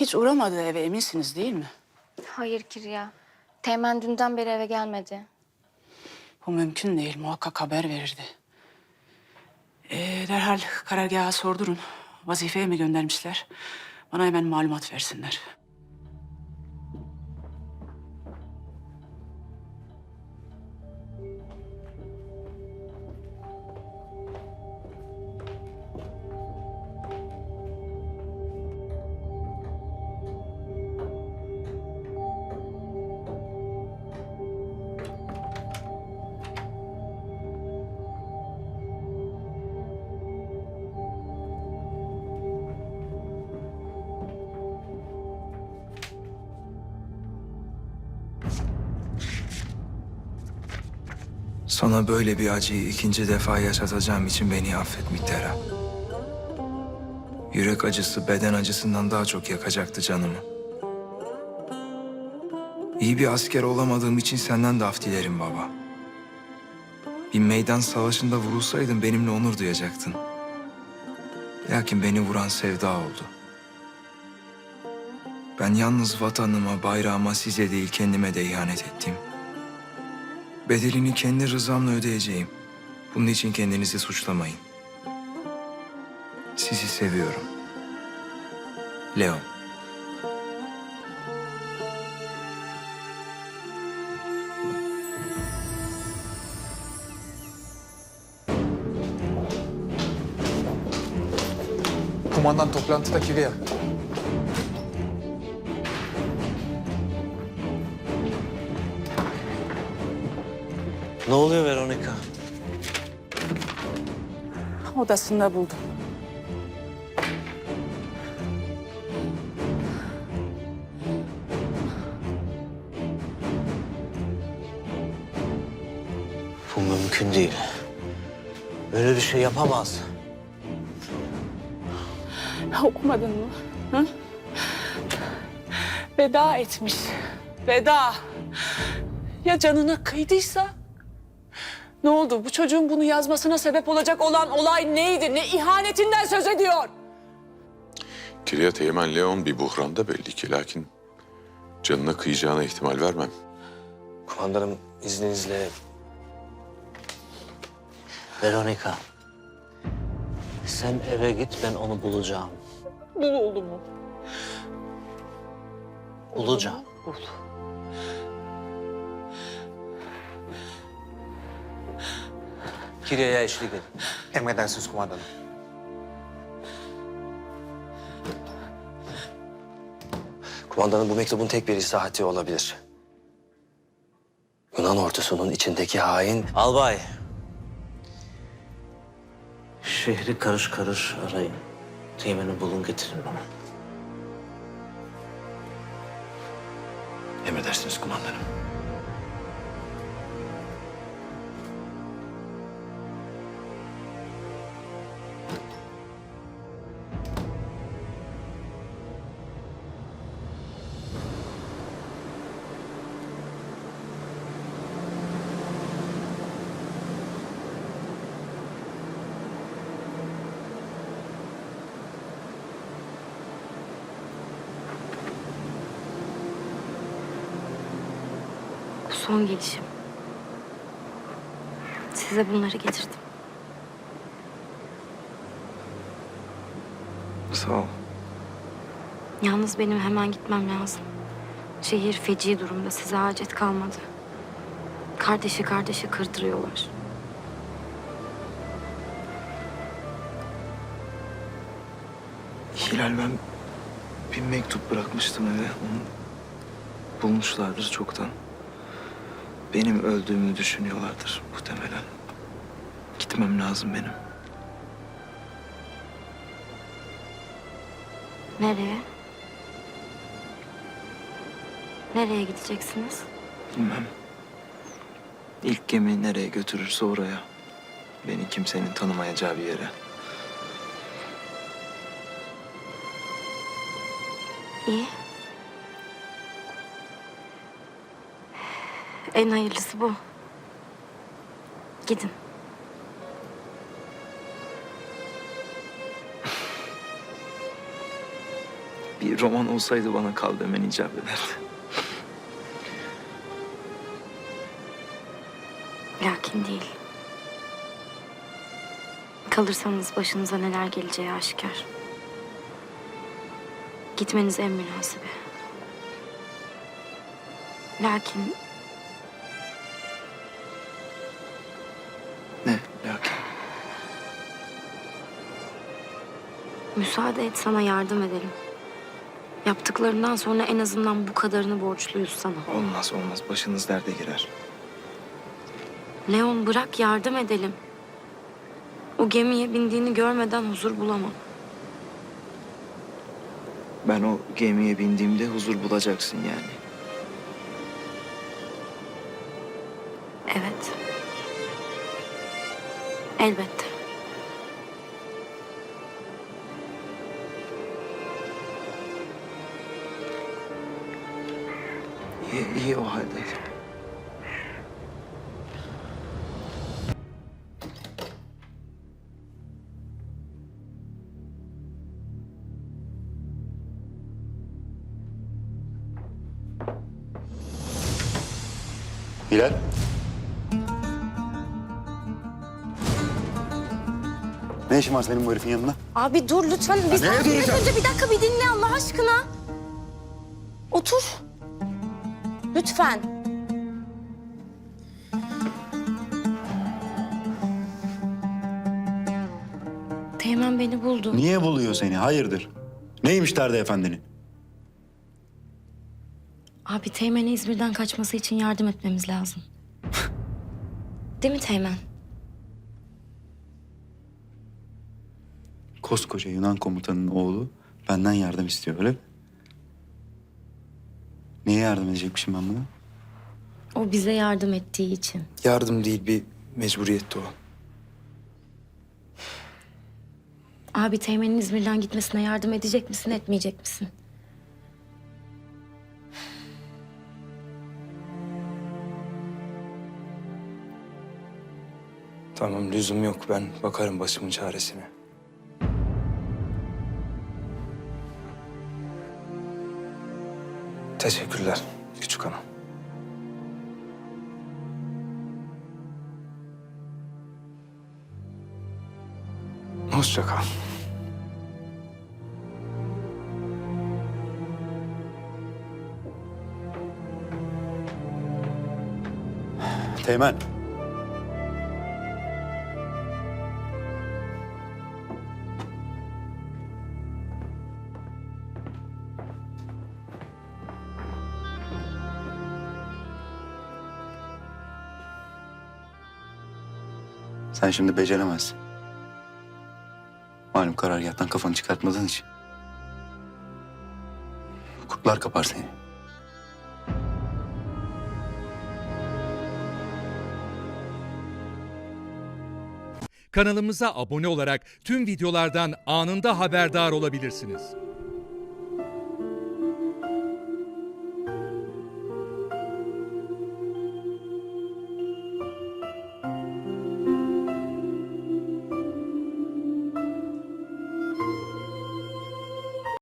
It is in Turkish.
Hiç uğramadığı eve eminsiniz değil mi? Hayır Kirya. Teğmen dünden beri eve gelmedi. Bu mümkün değil. Muhakkak haber verirdi. Ee, derhal karargaha sordurun. Vazifeye mi göndermişler? Bana hemen malumat versinler. Sana böyle bir acıyı ikinci defa yaşatacağım için beni affet Miktera. Yürek acısı beden acısından daha çok yakacaktı canımı. İyi bir asker olamadığım için senden de af dilerim baba. Bir meydan savaşında vurulsaydın benimle onur duyacaktın. Lakin beni vuran sevda oldu. Ben yalnız vatanıma, bayrağıma, size değil kendime de ihanet ettim. Bedelini kendi rızamla ödeyeceğim. Bunun için kendinizi suçlamayın. Sizi seviyorum. Leon. Kumandan toplantıda Kirya. Ne oluyor Veronica? Odasında buldum. Bu mümkün değil. Böyle bir şey yapamaz. Okumadın mı? Hı? Veda etmiş. Veda. Ya canına kıydıysa? Ne oldu? Bu çocuğun bunu yazmasına sebep olacak olan olay neydi? Ne ihanetinden söz ediyor? Kirya Teğmen Leon bir buhranda belli ki lakin canına kıyacağına ihtimal vermem. Kumandanım izninizle... Veronica. Sen eve git ben onu bulacağım. Bul oğlumu. Bulacağım. Bul. Kirya'ya eşlik edin. Emredersiniz kumandanım. Kumandanım bu mektubun tek bir isahati olabilir. Yunan ordusunun içindeki hain Albay. Şehri karış karış arayın. Teğmeni bulun getirin bana. emredersiniz kumandanım. Son gelişim. Size bunları getirdim. Sağ ol. Yalnız benim hemen gitmem lazım. Şehir feci durumda. Size hacet kalmadı. Kardeşi kardeşi kırdırıyorlar. Hilal ben bir mektup bırakmıştım eve. Onu bulmuşlardır çoktan. Benim öldüğümü düşünüyorlardır muhtemelen. Gitmem lazım benim. Nereye? Nereye gideceksiniz? Bilmem. İlk gemi nereye götürürse oraya. Beni kimsenin tanımayacağı bir yere. İyi. En hayırlısı bu. Gidin. Bir roman olsaydı bana kal demen icap ederdi. Lakin değil. Kalırsanız başınıza neler geleceği aşikar. Gitmeniz en münasibi. Lakin müsaade et sana yardım edelim. Yaptıklarından sonra en azından bu kadarını borçluyuz sana. Olmaz olmaz başınız derde girer. Leon bırak yardım edelim. O gemiye bindiğini görmeden huzur bulamam. Ben o gemiye bindiğimde huzur bulacaksın yani. Evet. Elbette. İyi, iyi o halde. Hilal. Ne işin var senin bu herifin yanında? Abi dur lütfen. Bir neye saniye duracağım? önce bir dakika bir dinle Allah aşkına. Otur. Lütfen. Teğmen beni buldu. Niye buluyor seni? Hayırdır? Neymiş derdi efendinin? Abi Teğmen'e İzmir'den kaçması için yardım etmemiz lazım. Değil mi Teğmen? Koskoca Yunan komutanının oğlu benden yardım istiyor öyle mi? Niye yardım edecekmişim ben buna? O bize yardım ettiği için. Yardım değil bir mecburiyetti o. Abi Teğmen'in İzmir'den gitmesine yardım edecek misin, etmeyecek misin? Tamam lüzum yok ben bakarım başımın çaresine. Teşekkürler küçük hanım. Hoşça kal. Teğmen. Sen şimdi beceremezsin. Malum karargâhtan kafanı çıkartmadığın için. Kurtlar kapar seni. Kanalımıza abone olarak tüm videolardan anında haberdar olabilirsiniz.